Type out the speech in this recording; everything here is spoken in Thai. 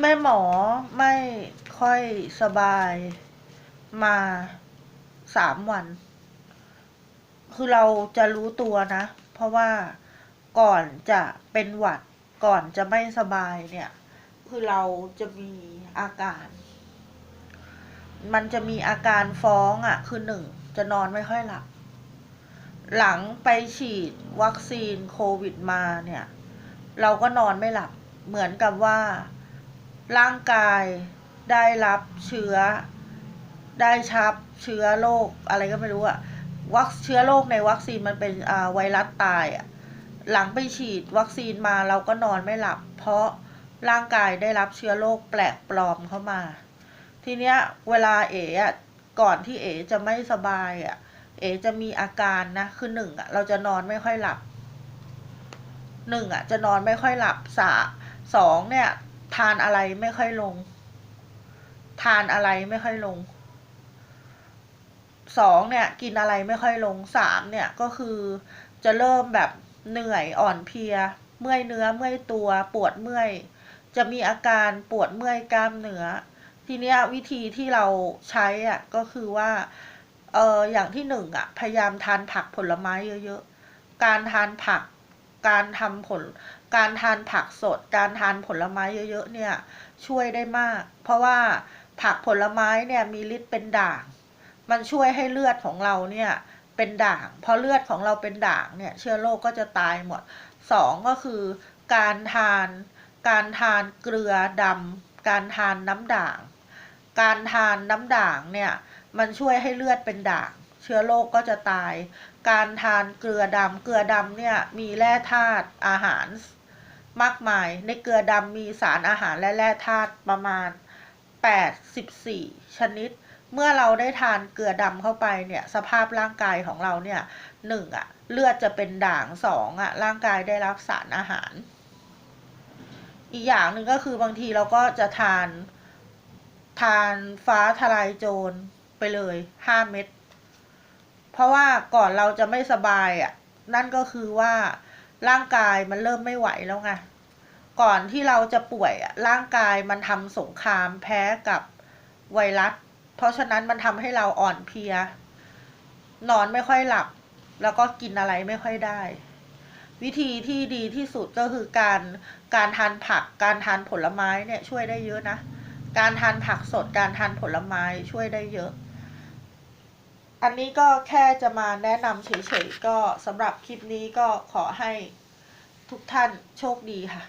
แม่หมอไม่ค่อยสบายมาสามวัน คือเราจะรู้ตัวนะ เพราะว่าก่อนจะเป็นหวัดก่อนจะไม่สบายเนี่ย คือเราจะมีอาการ มันจะมีอาการฟ้องอะ่ะ คือหนึ่งจะนอนไม่ค่อยหลับ หลังไปฉีดวัคซีนโควิดมาเนี่ย เราก็นอนไม่หลับ เหมือนกับว่า ร่างกายได้รับเชื้อ ได้ชับเชื้อโรคอะไรก็ไม่รู้อะวัคเชื้อโรคในวัคซีนมันเป็นอ่าไวรัสตายอะหลังไปฉีดวัคซีนมาเราก็นอนไม่หลับ เพราะร่างกายได้รับเชื้อโรคแปลกปลอมเข้ามา ทีเนี้ยเวลาเอ๋อะก่อนที่เอ๋จะไม่สบายอะเอ๋จะมีอาการนะคือหนึ่งอะเราจะนอนไม่ค่อยหลับหนึ่งอะจะนอนไม่ค่อยหลับสาสองเนี่ย ทานอะไรไม่ค่อยลง ทานอะไรไม่ค่อยลงสองเนี่ยกินอะไรไม่ค่อยลงสามเนี่ยก็คือจะเริ่มแบบเหนื่อยอ่อนเพลีย เมื่อยเนื้อเมื่อยตัวปวดเมื่อย จะมีอาการปวดเมื่อยกล้ามเนื้อ ทีเนี้ยวิธีที่เราใช้อะก็คือว่าเอออย่างที่หนึ่งอะพยายามทานผักผลไม้เยอะๆ การทานผัก การทำผล การทานผักสด การทานผลไม้เยอะๆเนี่ยช่วยได้มาก เพราะว่าผักผลไม้เนี่ยมีฤทธิ์เป็นด่าง มันช่วยให้เลือดของเราเนี่ยเป็นด่าง พอเลือดของเราเป็นด่างเนี่ยเชื้อโรคก็จะตายหมดสองก็คือการทาน การทานเกลือดำการทานน้ำด่าง การทานน้ำด่างเนี่ยมันช่วยให้เลือดเป็นด่าง เชื้อโรคก็จะตาย การทานเกลือดำเกลือดำเนี่ยมีแร่ธาตุอาหาร มากมาย ในเกลือดำมีสารอาหารและแร่ธาตุประมาณ 84 ชนิด เมื่อเราได้ทานเกลือดำเข้าไปเนี่ย สภาพร่างกายของเราเนี่ยหนึ่งอะเลือดจะเป็นด่างสองอะร่างกายได้รับสารอาหาร อีกอย่างหนึ่งก็คือบางทีเราก็จะทาน ทานฟ้าทลายโจรไปเลยห้าเม็ดเพราะว่าก่อนเราจะไม่สบายอะนั่นก็คือว่า ร่างกายมันเริ่มไม่ไหวแล้วไงก่อนที่เราจะป่วยอะร่างกายมันทำสงครามแพ้กับไวรัส เพราะฉะนั้นมันทำให้เราอ่อนเพลีย นอนไม่ค่อยหลับ แล้วก็กินอะไรไม่ค่อยได้ วิธีที่ดีที่สุดก็คือการการทานผัก การทานผลไม้เนี่ยช่วยได้เยอะนะ การทานผักสด การทานผลไม้ช่วยได้เยอะ อันนี้ก็แค่จะมาแนะนำเฉยๆก็สำหรับคลิปนี้ก็ขอให้ทุกท่านโชคดีค่ะ